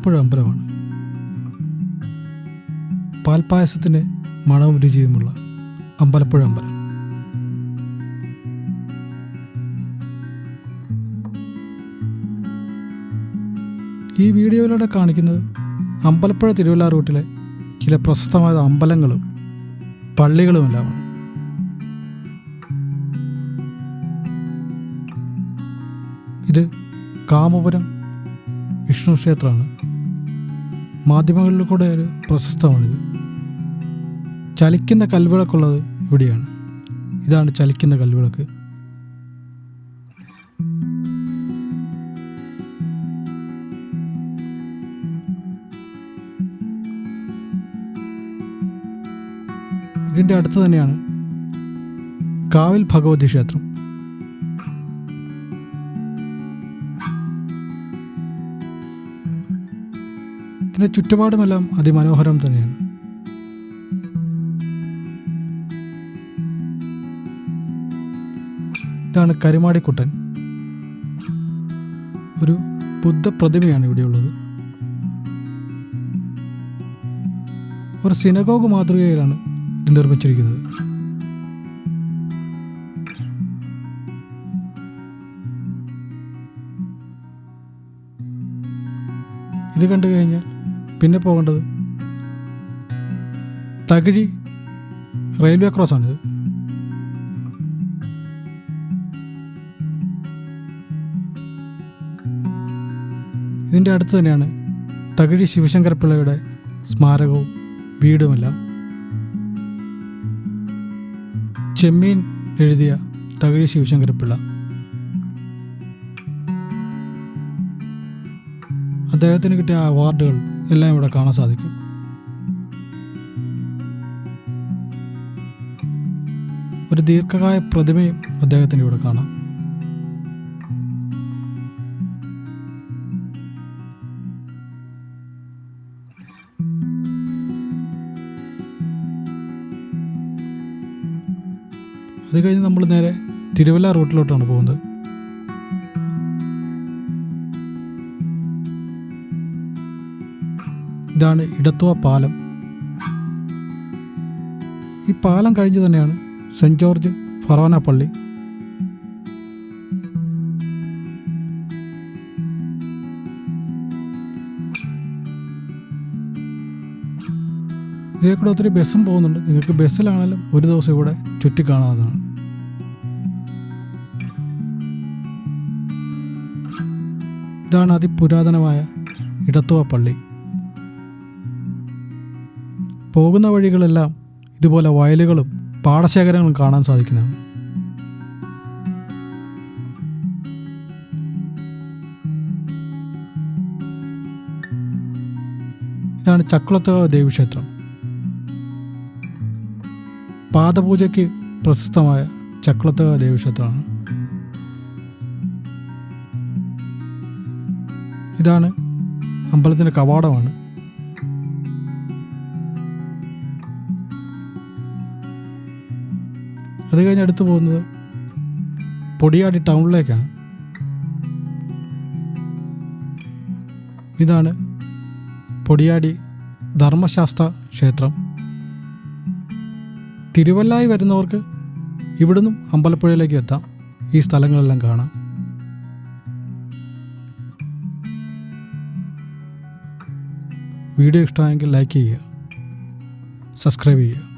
അമ്പലപ്പുഴ അമ്പലമാണ്. പാൽപ്പായസത്തിന് മണവും രുചിയുമുള്ള അമ്പലപ്പുഴ അമ്പലം. ഈ വീഡിയോയിലൂടെ കാണിക്കുന്നത് അമ്പലപ്പുഴ തിരുവല്ല റൂട്ടിലെ ചില പ്രശസ്തമായ അമ്പലങ്ങളും പള്ളികളുമെല്ലാമാണ്. ഇത് കാമപുരം വിഷ്ണു ക്ഷേത്രമാണ്. മാധ്യമങ്ങളിൽ കൂടെ ഒരു പ്രശസ്തമാണിത്. ചലിക്കുന്ന കൽവിളക്കുള്ളത് ഇവിടെയാണ്. ഇതാണ് ചലിക്കുന്ന കൽവിളക്ക്. ഇതിന്റെ അടുത്ത് തന്നെയാണ് കാവിൽ ഭഗവതി ക്ഷേത്രം. ഇതിന്റെ ചുറ്റുപാടുമെല്ലാം അതിമനോഹരം തന്നെയാണ്. ഇതാണ് കരുമാടിക്കുട്ടൻ. ഒരു ബുദ്ധപ്രതിമയാണ് ഇവിടെയുള്ളത്. ഒരു സിനഗോഗ് മാതൃകയിലാണ് ഇത് നിർമ്മിച്ചിരിക്കുന്നത്. ഇത് കണ്ടു കഴിഞ്ഞാൽ പിന്നെ പോകേണ്ടത്? തകഴി റെയിൽവേ ക്രോസ് ആണിത് ഇതിന്റെ അടുത്ത് തന്നെയാണ് തകഴി ശിവശങ്കരപ്പിള്ളയുടെ സ്മാരകവും വീടുമെല്ലാം. ചെമ്മീൻ എഴുതിയ തകഴി ശിവശങ്കരപ്പിള്ള അദ്ദേഹത്തിന് കിട്ടിയ അവാർഡുകൾ എല്ലാം ഇവിടെ കാണാൻ സാധിക്കും. ഒരു ദീർഘകായ പ്രതിമയും അദ്ദേഹത്തിന് ഇവിടെ കാണാം. അത് കഴിഞ്ഞ് നമ്മൾ നേരെ തിരുവല്ല റൂട്ടിലോട്ടാണ് പോകുന്നത്. ഇതാണ് ഇടത്തുവ പാലം. ഈ പാലം കഴിഞ്ഞ് തന്നെയാണ് സെന്റ് ജോർജ് ഫറോന പള്ളി. ഇതേ കൂടെ ഒത്തിരി ബസ്സും പോകുന്നുണ്ട്. നിങ്ങൾക്ക് ബസ്സിലാണെങ്കിലും ഒരു ദിവസം ഇവിടെ ചുറ്റിക്കാണാവുന്നതാണ് ഇതാണ് അതിപുരാതനമായ ഇടത്തുവ പള്ളി. പോകുന്ന വഴികളെല്ലാം ഇതുപോലെ വയലുകളും പാടശേഖരങ്ങളും കാണാൻ സാധിക്കുന്നതാണ് ഇതാണ് ചക്കുളത്തുകാവ് ദേവീക്ഷേത്രം. പാദപൂജയ്ക്ക് പ്രശസ്തമായ ചക്കുളത്തുകാവ് ദേവീക്ഷേത്രമാണ്. ഇതാണ് അമ്പലത്തിന്റെ കവാടമാണ്. അത് കഴിഞ്ഞ് അടുത്ത് പോകുന്നത് പൊടിയാടി ടൗണിലേക്കാണ്. ഇതാണ് പൊടിയാടി ധർമ്മശാസ്ത്ര ക്ഷേത്രം. തിരുവല്ലായി വരുന്നവർക്ക് ഇവിടുന്നും അമ്പലപ്പുഴയിലേക്ക് എത്താം. ഈ സ്ഥലങ്ങളെല്ലാം കാണാം. വീഡിയോ ഇഷ്ടമായെങ്കിൽ ലൈക്ക് ചെയ്യുക സബ്സ്ക്രൈബ് ചെയ്യുക.